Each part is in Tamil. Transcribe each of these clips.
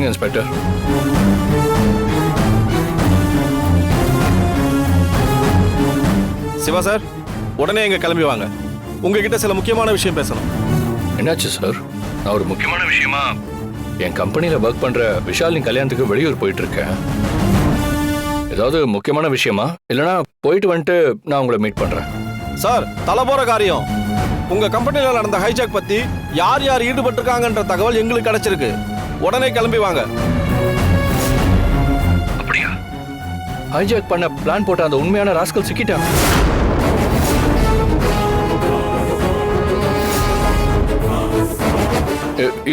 இன்ஸ்பெக்டர். சிவா சார் உடனே எங்க கிளம்பி வாங்க. உங்ககிட்ட சில முக்கியமான விஷயம் பேசணும். என்னாச்சு சார்? நான் ஒரு முக்கியமான விஷயமா? என் கம்பெனியில ஒர்க் பண்ற விஷாலினி கல்யாணத்துக்கு வெளியூர் போயிட்டு இருக்கேன் ஏதாவது முக்கியமான விஷயமா? இல்லைன்னா போயிட்டு வந்துட்டு நான் உங்களை மீட் பண்றேன். சார் தலை போற காரியம். உங்க கம்பெனில நடந்த ஹைஜாக் பத்தி யார் யார் ஈடுபட்டிருக்காங்கன்ற தகவல் எங்களுக்கு கிடைச்சிருக்கு. உடனே கிளம்பி வாங்க. அப்படியா? ஹைஜாக் பண்ண பிளான் போட்ட அந்த உண்மையான ராஸ்கல் சிக்கிட்டான்.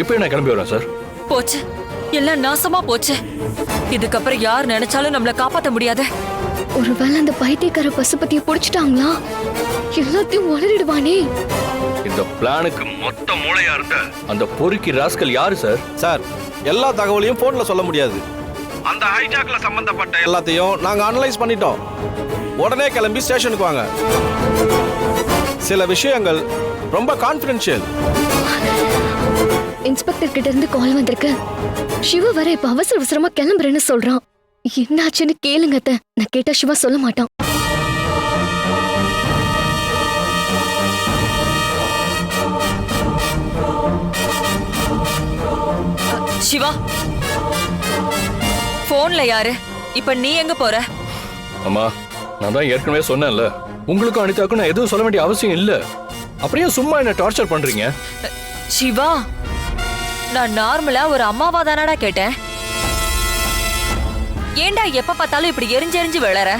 இப்போ நான் கிளம்பி வரேன் சார்? போச்சு. எல்லாம் நாசமா போச்சு. இதுக்கப்புறம் யார் நினைச்சாலும் நம்மள காப்பாத்த முடியாது. ஒருவேளை அந்த பைத்தியக்கார பசுபதியை புடிச்சிட்டாங்களா? எல்லாத்தையும் உளறிடுவானே இந்த பிளானுக்கு மொத்த மூளையா இருந்த அந்த பொறுக்கி ராஸ்கல் யாரு சார்? சார் எல்லா தகவலையும் போன்ல சொல்ல முடியாது. அந்த ஹைஜாக்ல சம்பந்தப்பட்ட எல்லாத்தையும் நாங்க அனலைஸ் பண்ணிட்டோம். உடனே கிளம்பி ஸ்டேஷனுக்கு வாங்க. சில விஷயங்கள் ரொம்ப கான்ஃபிடென்ஷியல் இன்ஸ்பெக்டர் கிட்ட இருந்து கால் வந்திருக்கு. சிவா வர இப்ப அவசர அவசரமா கிளம்புறேன்னு சொல்றான். என்னாச்சுன்னு கேளுங்க. நான் கேட்டா சிவா சொல்ல மாட்டான். சிவா. போன்ல யாரு? இப்ப நீ எங்க போற? அம்மா நான் தான் ஏற்கனவே சொன்னேன்ல. உங்களுக்கும் அனிதாக்கும் நான் எதுவும் சொல்ல வேண்டிய அவசியம் இல்ல. அப்படியே சும்மா என்ன டார்ச்சர் பண்றீங்க? சிவா நான் நார்மலா ஒரு அம்மாவா தானடா கேட்டேன். ஏன்டா எப்ப பார்த்தாலும் இப்படி எரிஞ்செரிஞ்சு விழற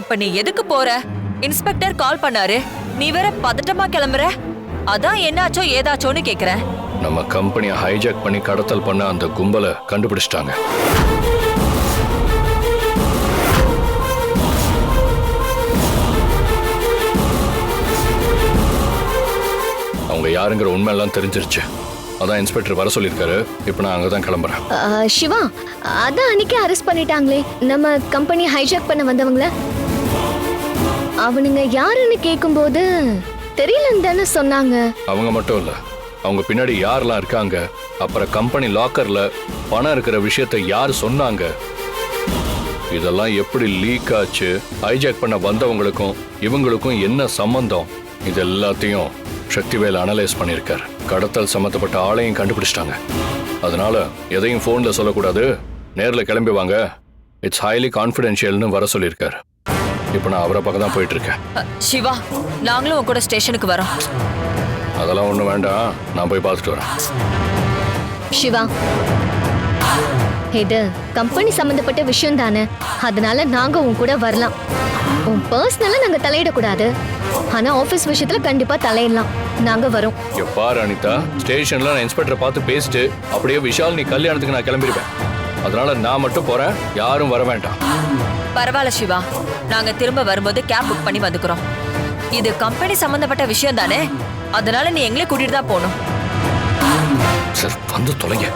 இப்ப நீ எதுக்கு போற? இன்ஸ்பெக்டர் கால் பண்ணாரு. நீ வேற பதட்டமா கிளம்புற? அதான் என்னாச்சோ ஏதாச்சோன்னு கேக்குறேன். நம்ம கம்பெனியை ஹைஜாக் பண்ணி கடத்தல் பண்ண அந்த கும்பலை கண்டுபிடிச்சிட்டாங்க. அவங்க யாருங்கிற உண்மை எல்லாம் தெரிஞ்சிருச்சு. அதான் இன்ஸ்பெக்டர் வர சொல்லியிருக்காரு. இப்போ நான் அங்கே தான் கிளம்புறேன் சிவா அதான் அன்னைக்கே அரெஸ்ட் பண்ணிட்டாங்களே. நம்ம கம்பெனி ஹைஜாக் பண்ண வந்தவங்கள? அவனுங்க யாருன்னு கேக்கும்போது தெரியலன்னு தானே சொன்னாங்க. அவங்க மட்டும் இல்ல அவங்க பின்னாடி யாரெல்லாம் இருக்காங்க அப்புறம் கம்பெனி லாக்கர்ல பணம் இருக்கிற விஷயத்தை யார் சொன்னாங்க? இதெல்லாம் எப்படி லீக் ஆச்சு? ஹைஜாக் பண்ண வந்தவங்களுக்கும் இவங்களுக்கும் என்ன சம்பந்தம்? இது எல்லாத்தையும் சக்திவேல் அனலைஸ் பண்ணியிருக்கார். கடத்தல் சம்மந்தப்பட்ட ஆளையும் கண்டுபிடிச்சிட்டாங்க. அதனால எதையும் ஃபோனில் சொல்லக்கூடாது. நேரில் கிளம்பி வாங்க. இட்ஸ் ஹைலி கான்ஃபிடென்ஷியல்னு வர சொல்லியிருக்காரு. இப்போ நான் அவரை பக்கம் தான் போயிட்டு இருக்கேன் சிவா நாங்களும் உன் கூட ஸ்டேஷனுக்கு வரோம். அதெல்லாம் ஒன்றும் வேண்டாம். நான் போய் பார்த்துட்டு வரேன். சிவா இது கம்பெனி சம்பந்தப்பட்ட விஷயம் தானே அதனால நாங்க உன் கூட வரலாம். உன் பர்சனலா நாங்க தலையிடக்கூடாது. ஆனா ஆபீஸ் விஷயத்துல கண்டிப்பா தலையிடலாம். நாங்க வரோம். பாரு அனிதா ஸ்டேஷன்ல நான் இன்ஸ்பெக்டரை பார்த்து பேசிட்டு அப்படியே விஷால் நீ கல்யாணத்துக்கு நான் கிளம்பிருப்பேன். அதனால நான் மட்டும் போறேன் யாரும் வர வேண்டாம். பரவாயில்ல சிவா. நாங்க திரும்ப வரும்போது கேப் புக் பண்ணி வந்துக்கிறோம். இது கம்பெனி சம்பந்தப்பட்ட விஷயம் தானே? அதனால நீ எங்களை கூட்டிட்டு தான் போகணும். சார் வந்து தொலைங்க.